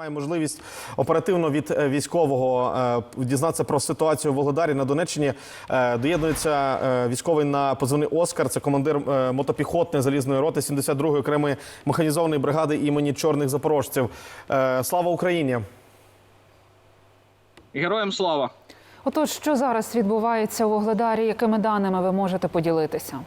Має можливість оперативно від е, військового е, дізнатися про ситуацію в Володарі на Донеччині. Е, Доєднується військовий на позивний Оскар. Це командир мотопіхотної залізної роти 72-ї окремої механізованої бригади імені чорних запорожців. Слава Україні! Героям слава! Отож, що зараз відбувається у Вугледарі? Якими даними ви можете поділитися?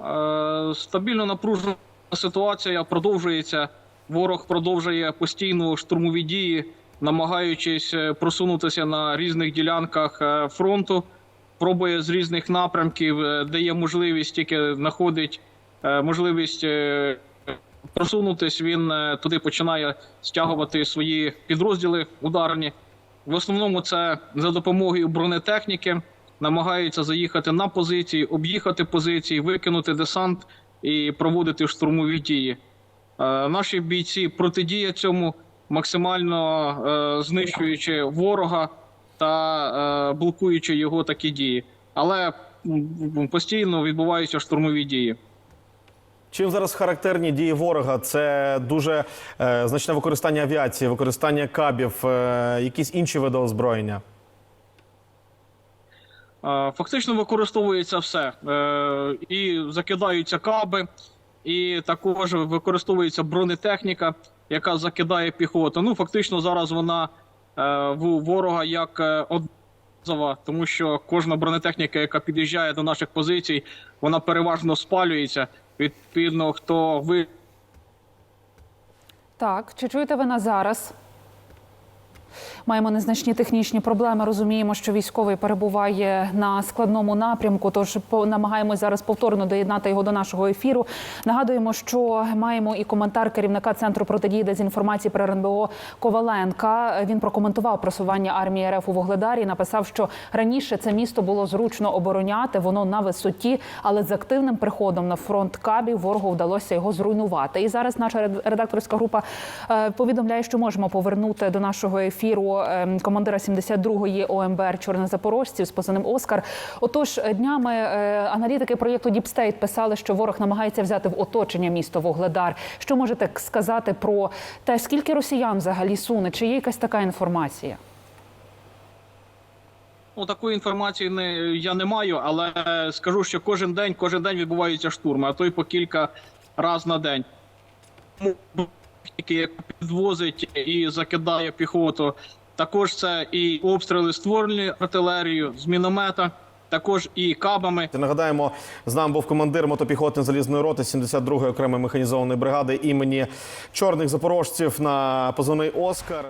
Е, Стабільно напружена ситуація продовжується. Ворог продовжує постійно штурмові дії, намагаючись е, просунутися на різних ділянках е, фронту. Пробує з різних напрямків, де є можливість, тільки знаходить е, можливість просунутись. Він туди починає стягувати свої підрозділи ударні. В основному це за допомогою бронетехніки. Намагаються заїхати на позиції, об'їхати позиції, викинути десант і проводити штурмові дії. Е, наші бійці протидіють цьому, максимально е, знищуючи ворога та е, блокуючи його такі дії. Але постійно відбуваються штурмові дії. Чим зараз характерні дії ворога? Це дуже е, значне використання авіації, використання кабів, е, якісь інші види озброєння. Фактично використовується все. Е, І закидаються каби, і також використовується бронетехніка, яка закидає піхоту. Ну, фактично, зараз вона е, в ворога як е, тому що кожна бронетехніка, яка під'їжджає до наших позицій, вона переважно спалюється. Відповідно, хто ви Так, чи чуєте ви нас зараз? Маємо незначні технічні проблеми. Розуміємо, що військовий перебуває на складному напрямку. Тож намагаємось зараз повторно доєднати його до нашого ефіру. Нагадуємо, що маємо і коментар керівника центру протидії дезінформації при РНБО Коваленка. Він прокоментував просування армії РФ у Вугледарі. і Написав, що раніше це місто було зручно обороняти, воно на висоті, але з активним приходом на фронт кабів ворогу вдалося його зруйнувати. І зараз наша ред- редакторська група е, повідомляє, що можемо повернути до нашого ефіру е, командира 72-ї ОМБР Чорних Запорожців з позивним Оскар. Отож, днями е, аналітики проєкту State писали, що ворог намагається взяти в оточення місто Вугледар. Що можете сказати про те, скільки росіян взагалі суне? Чи є якась така інформація? Ну, такої інформації не, я не маю, але скажу, що кожен день, кожен день відбуваються штурми, а то й по кілька раз на день. Техніки, яка підвозить і закидає піхоту. Також це і обстріли створені артилерією з міномета, також і кабами. Нагадаємо, з нами був командир мотопіхотної залізної роти 72-ї окремої механізованої бригади імені чорних запорожців на позивний Оскар.